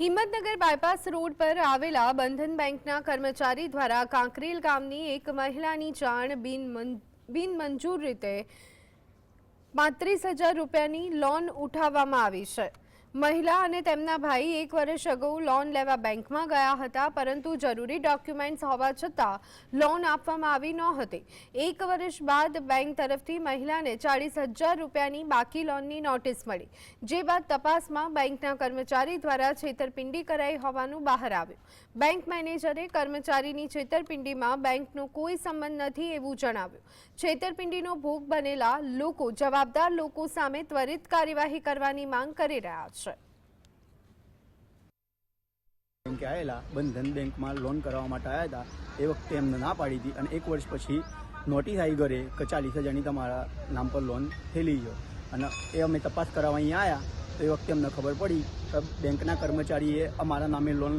Himmatnagar bypass road પર આવેલા બંધન બેંકના કર્મચારી દ્વારા કાંકરેલ ગામની એક મહિલાની જાણ બિનમં- બિનમંજૂર રીતે પાંત્રીસ હજાર રૂપિયાની લોન ઉઠાવવામાં આવી છે. મહિલા અને તેમના ભાઈ એક વર્ષ અગાઉ લોન લેવા બેંકમાં ગયા હતા, પરંતુ જરૂરી ડોક્યુમેન્ટ્સ હોવા છતાં લોન આપવામાં આવી ન હતી એક વર્ષ બાદ બેંક તરફથી મહિલાને ચાળીસ હજાર રૂપિયાની બાકી લોનની નોટિસ મળી, જે બાદ તપાસમાં બેંકના કર્મચારી દ્વારા છેતરપિંડી કરાઈ હોવાનું બહાર આવ્યું. બેંક મેનેજરે કર્મચારીની છેતરપિંડીમાં બેંકનો કોઈ સંબંધ નથી એવું જણાવ્યું. છેતરપિંડીનો ભોગ બનેલા લોકો જવાબદાર લોકો સામે ત્વરિત કાર્યવાહી કરવાની માંગ કરી રહ્યા છે. બેંકે આવેલા બંધન બેંકમાં લોન કરાવવા માટે આવ્યા હતા, એ વખતે એમને ના પાડી હતી અને એક વર્ષ પછી નોટિસ આવી ઘરે કે ચાલીસ હજારની તમારા નામ પર લોન થયેલી છે. અને એ અમે તપાસ કરાવવા અહીંયા આવ્યા તો એ વખતે અમને ખબર પડી કે બેંકના કર્મચારીએ અમારા નામે લોન